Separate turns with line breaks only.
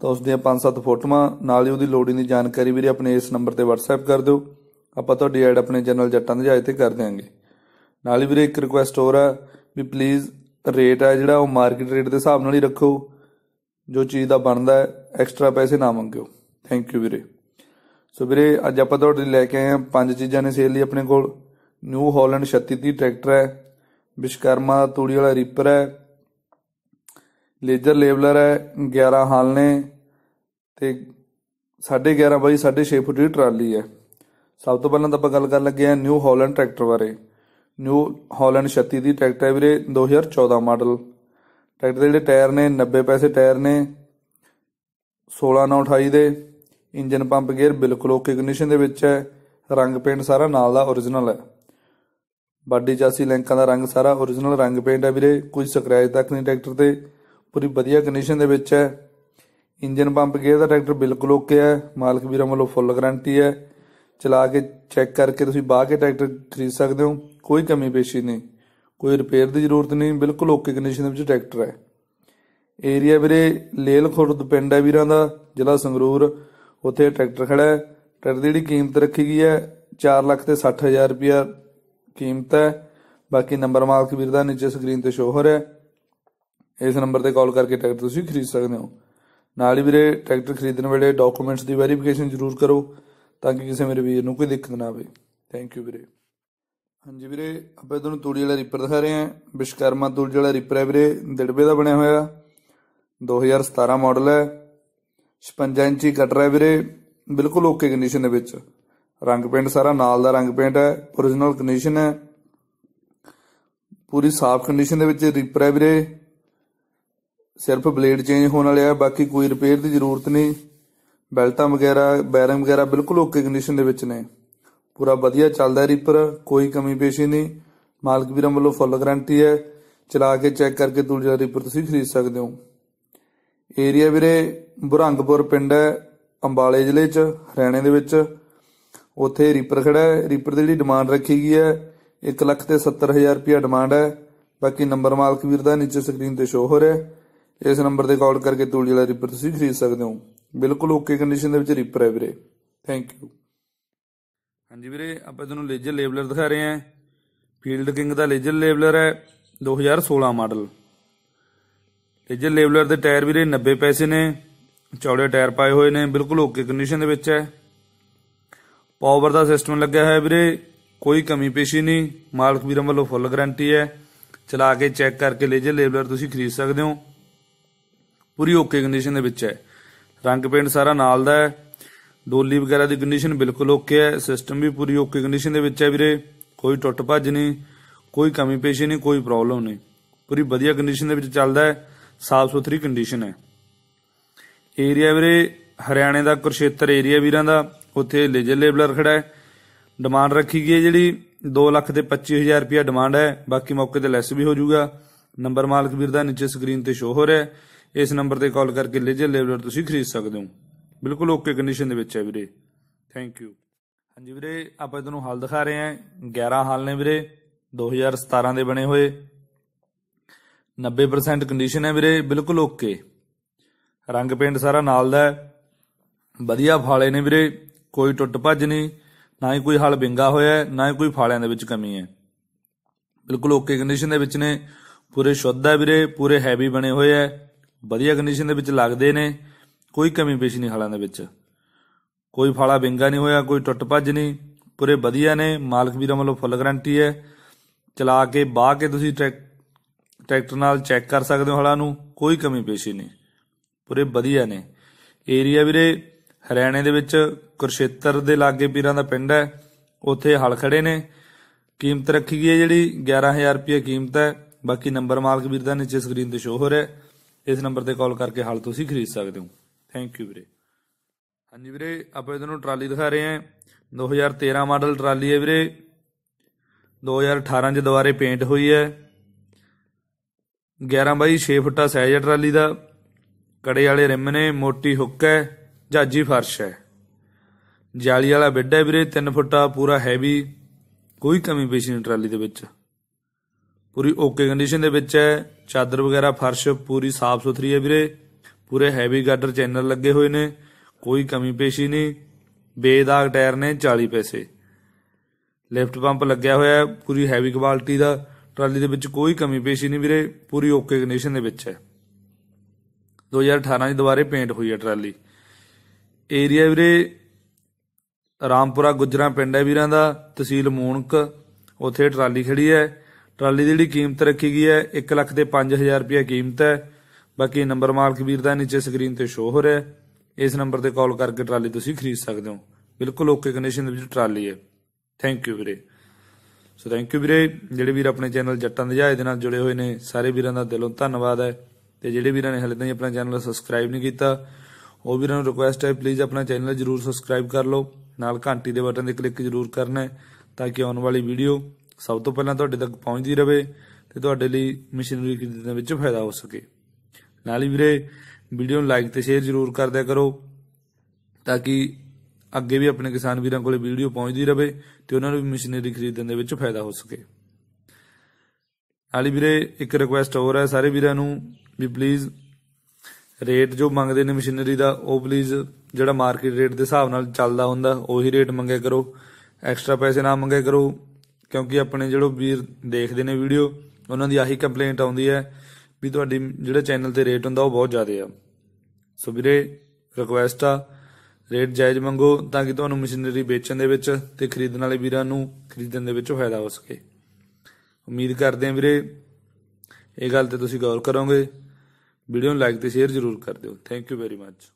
ਤਾਂ ਉਸ ਦੀਆਂ 5-7 ਫੋਟੋਆਂ, ਨਾਲ ਹੀ ਉਹਦੀ ਲੋੜੀਂਦੀ ਦੀ ਜਾਣਕਾਰੀ ਵੀਰੇ ਆਪਣੇ ਇਸ ਨੰਬਰ ਤੇ WhatsApp ਕਰ ਦਿਓ। ਆਪਾਂ ਤੁਹਾਡੀ ਐਡ ਆਪਣੇ ਚੈਨਲ ਜੱਟਾਂ ਦੇ ਜਹਾਜ਼ ਤੇ ਕਰ ਦਿਆਂਗੇ। ਨਾਲ ਹੀ ਵੀਰੇ ਇੱਕ ਰਿਕੁਐਸਟ ਹੋਰ ਆ ਵੀ ਪਲੀਜ਼ ਰੇਟ ਹੈ ਜਿਹੜਾ ਉਹ ਮਾਰਕੀਟ ਰੇਟ ਦੇ ਹਿਸਾਬ ਨਾਲ ਹੀ ਰੱਖੋ। ਜੋ ਚੀਜ਼ ਦਾ ਬਣਦਾ ਹੈ ਐਕਸਟਰਾ ਪੈਸੇ ਨਾ ਮੰਗਿਓ। ਥੈਂਕ ਯੂ ਵੀਰੇ। ਸੋ ਵੀਰੇ, ਅੱਜ ਆਪਾਂ ਤੁਹਾਡੇ ਲਈ ਲੈ ਕੇ ਆਏ ਹਾਂ ਪੰਜ ਚੀਜ਼ਾਂ ਨੇ ਸੇਲ ਲਈ ਆਪਣੇ ਕੋਲ। ਨਿਊ ਹਾਲੈਂਡ 3630 ਟਰੈਕਟਰ ਹੈ। ਵਿਸ਼ਕਰਮਾ ਤੂੜੀ ਵਾਲਾ ਰੀਪਰ ਹੈ। ਲੇਜ਼ਰ ਲੇਬਲਰ ਹੈ 11 ਹਾਲ ਨੇ ਤੇ 11.5 ਬਾਈ 6.5 ਫੁੱਟ ਦੀ ਟਰਾਲੀ ਹੈ। ਸਭ ਤੋਂ ਪਹਿਲਾਂ ਤਾਂ ਆਪਾਂ ਗੱਲ ਕਰਨ ਲੱਗੇ ਹਾਂ ਨਿਊ ਹਾਲੈਂਡ ਟਰੈਕਟਰ ਬਾਰੇ। ਨਿਊ ਹਾਲੈਂਡ 36 ਦੀ ਟਰੈਕਟਰ ਹੈ ਵੀਰੇ 2014 ਮਾਡਲ। ਟਰੈਕਟਰ ਦੇ ਜਿਹੜੇ ਟਾਇਰ ਨੇ 90 ਪੈਸੇ ਟਾਇਰ ਨੇ 16 9 28 ਦੇ, ਇੰਜਨ ਪੰਪ ਗੇਅਰ ਬਿਲਕੁਲ ਓਕੇ ਕੰਡੀਸ਼ਨ ਦੇ ਵਿੱਚ ਹੈ, ਰੰਗ ਪੇਂਟ ਸਾਰਾ ਨਾਲ ਦਾ origignal ਹੈ। ਬਾਡੀ ਚਾਸੀ ਲੈਂਕਾਂ ਦਾ ਰੰਗ ਸਾਰਾ origignal ਰੰਗ ਪੇਂਟ ਹੈ ਵੀਰੇ, ਕੋਈ ਸਕ੍ਰੈਚ ਤੱਕ ਨਹੀਂ ਟਰੈਕਟਰ ਤੇ। ਪੂਰੀ ਵਧੀਆ ਕੰਡੀਸ਼ਨ ਦੇ ਵਿੱਚ ਹੈ। ਇੰਜਨ ਪੰਪ ਗੇਅਰ ਦਾ ਟਰੈਕਟਰ ਬਿਲਕੁਲ ਓਕੇ ਹੈ। ਮਾਲਕ ਵੀਰਾਂ ਵੱਲੋਂ ਫੁੱਲ ਗਾਰੰਟੀ ਹੈ। ਚਲਾ ਕੇ ਚੈੱਕ ਕਰਕੇ ਤੁਸੀਂ ਬਾਹ ਕੇ ਟਰੈਕਟਰ ਖਰੀਦ ਸਕਦੇ ਹੋ। ਕੋਈ ਕਮੀ ਪੇਸ਼ੀ ਨਹੀਂ। ਕੋਈ ਰਿਪੇਅਰ ਦੀ ਜ਼ਰੂਰਤ ਨਹੀਂ। ਬਿਲਕੁਲ ਓਕੇ ਕੰਡੀਸ਼ਨ ਦੇ ਵਿੱਚ ਟਰੈਕਟਰ ਹੈ। ਏਰੀਆ ਵੀਰੇ ਲੇਲ ਖੁਰਦ ਪਿੰਡ ਹੈ ਵੀਰਾਂ ਦਾ, ਜ਼ਿਲ੍ਹਾ ਸੰਗਰੂਰ। ਉੱਥੇ ਟਰੈਕਟਰ ਖੜਾ ਹੈ। ਟਰੈਕਟਰ ਦੀ ਜਿਹੜੀ ਕੀਮਤ ਰੱਖੀ ਗਈ ਹੈ 4 ਲੱਖ ਤੇ 60000 ਰੁਪਇਆ ਕੀਮਤ ਹੈ। ਬਾਕੀ ਨੰਬਰ ਮਾਲਕ ਵੀਰ ਦਾ ਨੀਚੇ ਸਕਰੀਨ ਤੇ ਸ਼ੋ ਹੋ ਰਿਹਾ ਹੈ। ਇਸ ਨੰਬਰ ਤੇ ਕਾਲ ਕਰਕੇ ਟਰੈਕਟਰ ਤੁਸੀਂ ਖਰੀਦ ਸਕਦੇ ਹੋ। ਨਾਲ ਹੀ ਵੀਰੇ, ਟਰੈਕਟਰ ਖਰੀਦਣ ਵੇਲੇ ਡਾਕੂਮੈਂਟਸ ਦੀ ਵੈਰੀਫਿਕੇਸ਼ਨ ਜ਼ਰੂਰ ਕਰੋ, ਤਾਂ ਕਿ ਕਿਸੇ ਮੇਰੇ ਵੀਰ ਨੂੰ ਕੋਈ ਦਿੱਕਤ ਨਾ ਆਵੇ। ਥੈਂਕ ਯੂ ਵੀਰੇ। ਹਾਂਜੀ ਵੀਰੇ, ਆਪਾਂ ਤੁਹਾਨੂੰ ਤੂੜੀ ਵਾਲਾ ਰੀਪਰ ਦਿਖਾ ਰਹੇ ਹਾਂ। ਵਿਸ਼ਕਰਮਾ ਤੂੜੀ ਵਾਲਾ ਰੀਪਰ ਹੈ ਵੀਰੇ ਦਿੜਬੇ ਦਾ ਬਣਿਆ ਹੋਇਆ। 2017 ਮਾਡਲ ਹੈ। 56 ਇੰਚੀ ਕਟਰ ਹੈ ਵੀਰੇ, ਬਿਲਕੁਲ ਓਕੇ ਕੰਡੀਸ਼ਨ ਦੇ ਵਿੱਚ। ਰੰਗ ਪੇਂਟ ਸਾਰਾ ਨਾਲ ਦਾ ਰੰਗ ਪੇਂਟ ਹੈ origignal ਕੰਡੀਸ਼ਨ ਹੈ। ਪੂਰੀ ਸਾਫ਼ ਕੰਡੀਸ਼ਨ ਦੇ ਵਿੱਚ ਰੀਪਰ ਹੈ ਵੀਰੇ। ਸਿਰਫ ਬਲੇਡ ਚੇਂਜ ਹੋਣ ਵਾਲੇ ਆ, ਬਾਕੀ ਕੋਈ ਰਿਪੇਅਰ ਦੀ ਜ਼ਰੂਰਤ ਨਹੀਂ। ਬੈਲਟਾਂ ਵਗੈਰਾ ਬੈਰਿੰਗ ਵਗੈਰਾ ਬਿਲਕੁਲ ਓਕੇ ਕੰਡੀਸ਼ਨ ਦੇ ਵਿੱਚ ਨੇ। ਪੂਰਾ ਵਧੀਆ ਚੱਲਦਾ ਰੀਪਰ ਕੋਈ ਕਮੀ ਪੇਸ਼ੀ ਨਹੀਂ। ਮਾਲਕ ਵੀਰਾਂ ਵੱਲੋਂ ਫੁੱਲ ਗਾਰੰਟੀ ਹੈ। ਚਲਾ ਕੇ ਚੈੱਕ ਕਰਕੇ ਦੂਜਾ ਰੀਪਰ ਤੁਸੀਂ ਖਰੀਦ ਸਕਦੇ ਹੋ। ਏਰੀਆ ਵੀਰੇ, ਬੁਰੰਗਪੁਰ ਪਿੰਡ ਹੈ, ਅੰਬਾਲੇ ਜ਼ਿਲ੍ਹੇ 'ਚ, ਹਰਿਆਣੇ ਦੇ ਵਿੱਚ। ਉੱਥੇ ਰੀਪਰ ਖੜਾ ਹੈ। ਰੀਪਰ ਦੀ ਜਿਹੜੀ ਡਿਮਾਂਡ ਰੱਖੀ ਗਈ ਹੈ 1 ਲੱਖ ਤੇ 70000 ਰੁਪਇਆ ਡਿਮਾਂਡ ਹੈ। ਬਾਕੀ ਨੰਬਰ ਮਾਲਕ ਵੀਰ ਦਾ ਨੀਚੇ ਸਕਰੀਨ ਤੇ ਸ਼ੋ ਹੋ ਰਿਹਾ ਹੈ। ਇਸ ਨੰਬਰ ਤੇ ਕਾਲ ਕਰਕੇ ਤੂੜੀ ਵਾਲਾ ਰੀਪਰ ਤੁਸੀਂ ਖਰੀਦ ਸਕਦੇ ਹੋ। ਬਿਲਕੁਲ ਓਕੇ ਕੰਡੀਸ਼ਨ ਦੇ ਵਿੱਚ ਰੀਪਰ ਹੈ ਵੀਰੇ। ਥੈਂਕ ਯੂ ਹਾਂਜੀ ਵੀਰੇ, ਆਪਾਂ ਤੁਹਾਨੂੰ ਲੇਜਰ ਲੇਬਲਰ ਦਿਖਾ ਰਹੇ ਹਾਂ। ਫੀਲਡ ਕਿੰਗ ਦਾ ਲੇਜਰ ਲੇਬਲਰ ਹੈ 2016 ਮਾਡਲ ਲੇਜਰ ਲੇਬਲਰ ਦੇ ਟਾਇਰ ਵੀਰੇ 90 ਪੈਸੇ ਨੇ, ਚੌੜੇ ਟਾਇਰ ਪਾਏ ਹੋਏ ਨੇ, ਬਿਲਕੁਲ ਓਕੇ ਕੰਡੀਸ਼ਨ ਦੇ ਵਿੱਚ ਹੈ। ਪਾਵਰ ਦਾ ਸਿਸਟਮ ਲੱਗਿਆ ਹੋਇਆ ਵੀਰੇ, ਕੋਈ ਕਮੀ ਪੇਸ਼ੀ ਨਹੀਂ, ਮਾਲਕ ਵੀਰਾਂ ਵੱਲੋਂ ਫੁੱਲ ਗਾਰੰਟੀ ਹੈ। ਚਲਾ ਕੇ ਚੈੱਕ ਕਰਕੇ ਲੇਜਰ ਲੇਬਲਰ ਤੁਸੀਂ ਖਰੀਦ ਸਕਦੇ ਹੋ। ਪੂਰੀ ਓਕੇ ਕੰਡੀਸ਼ਨ ਦੇ ਵਿੱਚ ਹੈ। ਰੰਗ ਪੇਂਟ ਸਾਰਾ ਨਾਲ ਦਾ ਹੈ। ਡੋਲੀ ਵਗੈਰਾ ਦੀ ਕੰਡੀਸ਼ਨ ਬਿਲਕੁਲ ਓਕੇ ਹੈ। ਸਿਸਟਮ ਵੀ ਪੂਰੀ ਓਕੇ ਕੰਡੀਸ਼ਨ ਦੇ ਵਿੱਚ ਹੈ ਵੀਰੇ। ਕੋਈ ਟੁੱਟ ਭੱਜ ਨਹੀਂ, ਕੋਈ ਕਮੀ ਪੇਸ਼ੀ ਨਹੀਂ, ਕੋਈ ਪ੍ਰੋਬਲਮ ਨਹੀਂ। ਪੂਰੀ ਵਧੀਆ ਕੰਡੀਸ਼ਨ ਦੇ ਵਿੱਚ ਚੱਲਦਾ ਹੈ। ਸਾਫ਼ ਸੁਥਰੀ ਕੰਡੀਸ਼ਨ ਹੈ। ਏਰੀਆ ਵੀਰੇ, ਹਰਿਆਣੇ ਦਾ ਕੁਰਸ਼ੇਤਰ ਏਰੀਆ ਵੀਰਾਂ ਦਾ, ਉੱਥੇ ਲੇਜਰ ਲੇਬਲਰ ਖੜਾ ਹੈ। ਡਿਮਾਂਡ ਰੱਖੀ ਗਈ ਹੈ ਜਿਹੜੀ 2 ਲੱਖ ਤੇ 25000 ਰੁਪਇਆ ਡਿਮਾਂਡ ਹੈ। ਬਾਕੀ ਮੌਕੇ ਤੇ ਲੈਸ ਵੀ ਹੋ ਜਾਊਗਾ। ਨੰਬਰ ਮਾਲਕ ਵੀਰ ਦਾ ਨੀਚੇ ਸਕਰੀਨ ਤੇ ਸ਼ੋ ਹੋ ਰਿਹਾ ਹੈ। ਇਸ ਨੰਬਰ ਤੇ ਕਾਲ ਕਰਕੇ ਲੇਜਰ ਲੇਬਲਰ ਤੁਸੀਂ ਖਰੀਦ ਸਕਦੇ ਹੋ। ਬਿਲਕੁਲ ਓਕੇ ਕੰਡੀਸ਼ਨ ਦੇ ਵਿੱਚ ਹੈ ਵੀਰੇ। ਥੈਂਕ ਯੂ ਹਾਂਜੀ ਵੀਰੇ, ਆਪਾਂ ਤੁਹਾਨੂੰ ਹਾਲ ਦਿਖਾ ਰਹੇ ਹਾਂ। 11 ਹਾਲ ਨੇ ਵੀਰੇ 2017 ਦੇ ਬਣੇ ਹੋਏ। 90% ਕੰਡੀਸ਼ਨ ਹੈ ਵੀਰੇ, ਬਿਲਕੁਲ ਓਕੇ। ਰੰਗ ਪੇਂਟ ਸਾਰਾ ਨਾਲ ਦਾ ਹੈ। ਵਧੀਆ ਫਾਲੇ ਨੇ ਵੀਰੇ, ਕੋਈ ਟੁੱਟ ਭੱਜ ਨਹੀਂ, ਨਾ ਹੀ ਕੋਈ ਹਲ ਵਿੰਗਾ ਹੋਇਆ ਨਾ ਹੀ ਕੋਈ ਫਾਲਿਆਂ ਦੇ ਵਿੱਚ ਕਮੀ ਹੈ। ਬਿਲਕੁਲ ਓਕੇ ਕੰਡੀਸ਼ਨ ਦੇ ਵਿੱਚ ਨੇ। ਪੂਰੇ ਸ਼ੁੱਧ ਹੈ ਵੀਰੇ, ਪੂਰੇ ਹੈਵੀ ਬਣੇ ਹੋਏ ਹੈ। ਵਧੀਆ ਕੰਡੀਸ਼ਨ ਦੇ ਵਿੱਚ ਲੱਗਦੇ ਨੇ, ਕੋਈ ਕਮੀ ਪੇਸ਼ੀ ਨਹੀਂ ਹਲਾਂ ਦੇ ਵਿੱਚ। ਕੋਈ ਫਾਲਾ ਵਿੰਗਾ ਨਹੀਂ ਹੋਇਆ, ਕੋਈ ਟੁੱਟ ਭੱਜ ਨਹੀਂ, ਪੂਰੇ ਵਧੀਆ ਨੇ, ਮਾਲਕ ਵੀਰਾਂ ਵੱਲੋਂ ਫੁੱਲ ਗਾਰੰਟੀ ਹੈ। ਚਲਾ ਕੇ, ਬਾਹ ਕੇ ਤੁਸੀਂ ਟਰੈਕਟਰ ਨਾਲ ਚੈੱਕ ਕਰ ਸਕਦੇ ਹੋ ਹਲਾਂ ਨੂੰ, ਕੋਈ ਕਮੀ ਪੇਸ਼ੀ ਨਹੀਂ। ਪੂਰੇ ਵਧੀਆ ਨੇ। ਏਰੀਆ ਵੀਰੇ, ਹਰਿਆਣੇ ਦੇ ਵਿੱਚ ਕੁਰਸ਼ੇਤਰ ਦੇ ਲਾਗੇ ਪੀਰਾਂ ਦਾ ਪਿੰਡ ਹੈ, ਉੱਥੇ ਹਲ ਖੜੇ ਨੇ। ਕੀਮਤ ਰੱਖੀ ਗਈ ਹੈ ਜਿਹੜੀ 11000 ਰੁਪਏ ਕੀਮਤ ਹੈ, ਬਾਕੀ ਨੰਬਰ ਮਾਲਕ ਵੀਰ ਦਾ ਨੀਚੇ ਸਕਰੀਨ ਤੇ ਸ਼ੋ ਹੋ ਰਿਹਾ ਹੈ। ਇਸ ਨੰਬਰ ਤੇ ਕਾਲ ਕਰਕੇ ਹਲ ਤੁਸੀਂ ਖਰੀਦ ਸਕਦੇ ਹੋ। ਥੈਂਕ ਯੂ ਵੀਰੇ। ਹਾਂਜੀ ਵੀਰੇ, ਆਪਾਂ ਤੁਹਾਨੂੰ ਟਰਾਲੀ ਦਿਖਾ ਰਹੇ ਹਾਂ। 2013 ਮਾਡਲ ਟਰਾਲੀ ਹੈ ਵੀਰੇ। 2018 ਚ ਦੁਬਾਰੇ ਪੇਂਟ ਹੋਈ ਹੈ। 11 ਬਾਈ 6 ਫੁੱਟਾ ਸਾਈਜ਼ ਹੈ ਟਰਾਲੀ ਦਾ। ਕੜੇ ਵਾਲੇ ਰਿਮ ਨੇ, ਮੋਟੀ ਹੁੱਕ ਹੈ, ਜਾਜੀ ਫਰਸ਼ ਹੈ। ਜਾਲੀ ਵਾਲਾ ਬੈੱਡ ਹੈ ਵੀਰੇ 3 ਫੁੱਟਾ ਪੂਰਾ ਹੈਵੀ ਕੋਈ ਕਮੀ ਪੇਸ਼ੀ ਨਹੀਂ ਟਰਾਲੀ ਦੇ ਵਿੱਚ। ਪੂਰੀ ਓਕੇ ਕੰਡੀਸ਼ਨ ਦੇ ਵਿੱਚ ਹੈ। ਚਾਦਰ ਵਗੈਰਾ, ਫਰਸ਼ ਪੂਰੀ ਸਾਫ਼ ਸੁਥਰੀ ਹੈ ਵੀਰੇ। ਪੂਰੇ ਹੈਵੀ ਗਾਡਰ ਚੈਨਲ ਲੱਗੇ ਹੋਏ ਨੇ। ਕੋਈ ਕਮੀ ਪੇਸ਼ੀ ਨਹੀਂ। ਬੇਦਾਗ ਟਾਇਰ ਨੇ 40 ਪੈਸੇ। ਲਿਫਟ ਪੰਪ ਲੱਗਿਆ ਹੋਇਆ ਹੈ ਪੂਰੀ ਹੈਵੀ ਕੁਆਲਿਟੀ ਦਾ। ਟਰਾਲੀ ਦੇ ਵਿੱਚ ਕੋਈ ਕਮੀ ਪੇਸ਼ੀ ਨਹੀਂ ਵੀਰੇ। ਪੂਰੀ ਓਕੇ ਕੰਡੀਸ਼ਨ ਦੇ ਵਿੱਚ ਹੈ। 2018 ਚ ਦੁਬਾਰੇ ਪੇਂਟ ਹੋਈ ਹੈ ਟਰਾਲੀ। ਏਰੀਆ ਵੀਰੇ, ਰਾਮਪੁਰਾ ਗੁਜਰਾ ਪਿੰਡ ਹੈ ਵੀਰਾਂ ਦਾ। ਤਹਿਸੀਲ ਮੂਣਕ ਉੱਥੇ ਟਰਾਲੀ ਖੜੀ ਹੈ। ਟਰਾਲੀ ਦੀ ਜਿਹੜੀ ਕੀਮਤ ਰੱਖੀ ਗਈ ਹੈ 1 ਲੱਖ ਤੇ 5000 ਰੁਪਏ ਕੀਮਤ ਹੈ। ਬਾਕੀ ਨੰਬਰ ਮਾਲਕ ਵੀਰ ਦਾ ਨੀਚੇ ਸਕਰੀਨ ਤੇ ਸ਼ੋ ਹੋ ਰਿਹਾ ਇਸ ਨੰਬਰ ਤੇ ਕਾਲ ਕਰਕੇ ਟਰਾਲੀ ਤੁਸੀਂ ਖਰੀਦ ਸਕਦੇ ਹੋ। ਬਿਲਕੁਲ ਓਕੇ ਕੰਡੀਸ਼ਨ ਦੇ ਵਿੱਚ ਟਰਾਲੀ ਹੈ। ਥੈਂਕ ਯੂ ਵੀਰੇ। ਸੋ ਥੈਂਕ ਯੂ ਵੀਰੇ। ਜਿਹੜੇ ਵੀਰ ਆਪਣੇ ਚੈਨਲ ਜੱਟਾਂ ਦੇ ਜਹਾਜ਼ ਦੇ ਨਾਲ ਜੁੜੇ ਹੋਏ ਨੇ, ਸਾਰੇ ਵੀਰਾਂ ਦਾ ਦਿਲੋਂ ਧੰਨਵਾਦ ਹੈ। ਤੇ ਜਿਹੜੇ ਵੀਰਾਂ ਨੇ ਹਲੇ ਤਾਈਂ ਆਪਣਾ ਚੈਨਲ ਸਬਸਕ੍ਰਾਈਬ ਨਹੀਂ ਕੀਤਾ, ਉਹ ਵੀਰਾਂ ਨੂੰ ਰਿਕੁਐਸਟ ਹੈ ਪਲੀਜ਼ ਆਪਣਾ ਚੈਨਲ ਜਰੂਰ ਸਬਸਕ੍ਰਾਈਬ ਕਰ ਲਓ। ਨਾਲ ਘੰਟੀ ਦੇ ਬਟਨ ਤੇ ਕਲਿੱਕ ਜਰੂਰ ਕਰਨਾ ਹੈ, ਤਾਂ ਕਿ ਆਉਣ ਵਾਲੀ ਵੀਡੀਓ ਸਭ ਤੋਂ ਪਹਿਲਾਂ ਤੁਹਾਡੇ ਤੱਕ ਪਹੁੰਚਦੀ ਰਹੇ ਤੇ ਤੁਹਾਡੇ ਲਈ ਮਸ਼ੀਨਰੀ ਖਰੀਦਣ ਵਿੱਚ ਫਾਇਦਾ ਹੋ ਸਕੇ। ਨਾਲ ਹੀ ਵੀਰੇ ਵੀਡੀਓ ਨੂੰ ਲਾਈਕ ਤੇ ਸ਼ੇਅਰ ਜਰੂਰ ਕਰ ਦਿਆ ਕਰੋ ਤਾਂ ਕਿ ਅੱਗੇ ਵੀ ਆਪਣੇ ਕਿਸਾਨ ਵੀਰਾਂ ਕੋਲੇ ਵੀਡੀਓ ਪਹੁੰਚਦੀ ਰਹੇ ਤੇ ਉਹਨਾਂ ਨੂੰ ਵੀ ਮਸ਼ੀਨਰੀ ਖਰੀਦਣ ਦੇ ਵਿੱਚ ਫਾਇਦਾ ਹੋ ਸਕੇ। ਨਾਲ ਹੀ ਵੀਰੇ, ਇੱਕ ਰਿਕੁਐਸਟ ਹੋਰ ਹੈ ਸਾਰੇ ਵੀਰਾਂ ਨੂੰ ਵੀ ਪਲੀਜ਼ ਰੇਟ ਜੋ ਮੰਗਦੇ ਨੇ ਮਸ਼ੀਨਰੀ ਦਾ, ਉਹ ਪਲੀਜ਼ ਜਿਹੜਾ ਮਾਰਕੀਟ ਰੇਟ ਦੇ ਹਿਸਾਬ ਨਾਲ ਚੱਲਦਾ ਹੁੰਦਾ, ਉਹੀ ਰੇਟ ਮੰਗਿਆ ਕਰੋ। ਐਕਸਟਰਾ ਪੈਸੇ ਨਾ ਮੰਗਿਆ ਕਰੋ। ਕਿਉਂਕਿ ਆਪਣੇ ਜਿਹੜੇ ਵੀਰ ਦੇਖਦੇ ਨੇ ਵੀਡੀਓ, ਉਹਨਾਂ ਦੀ ਆਹੀ ਕੰਪਲੇਂਟ ਆਉਂਦੀ ਹੈ ਵੀ ਤੁਹਾਡੀ ਜਿਹੜਾ ਚੈਨਲ ਤੇ ਰੇਟ ਹੁੰਦਾ ਉਹ ਬਹੁਤ ਜ਼ਿਆਦਾ ਆ। ਸੋ ਵੀਰੇ ਰਿਕੁਐਸਟ ਆ ਰੇਟ ਜਾਇਜ਼ ਮੰਗੋ ਤਾਂ ਕਿ ਤੁਹਾਨੂੰ ਮਸ਼ੀਨਰੀ ਵੇਚਣ ਦੇ ਵਿੱਚ ਤੇ ਖਰੀਦਣ ਵਾਲੇ ਵੀਰਾਂ ਨੂੰ ਖਰੀਦਣ ਦੇ ਵਿੱਚ ਫਾਇਦਾ ਹੋ ਸਕੇ। ਉਮੀਦ ਕਰਦੇ ਹਾਂ ਵੀਰੇ, ਇਹ ਗੱਲ ਤੇ ਤੁਸੀਂ ਗੌਰ ਕਰੋਗੇ। ਵੀਡੀਓ ਨੂੰ ਲਾਈਕ ਤੇ ਸ਼ੇਅਰ ਜ਼ਰੂਰ ਕਰ ਦਿਓ। Thank you very much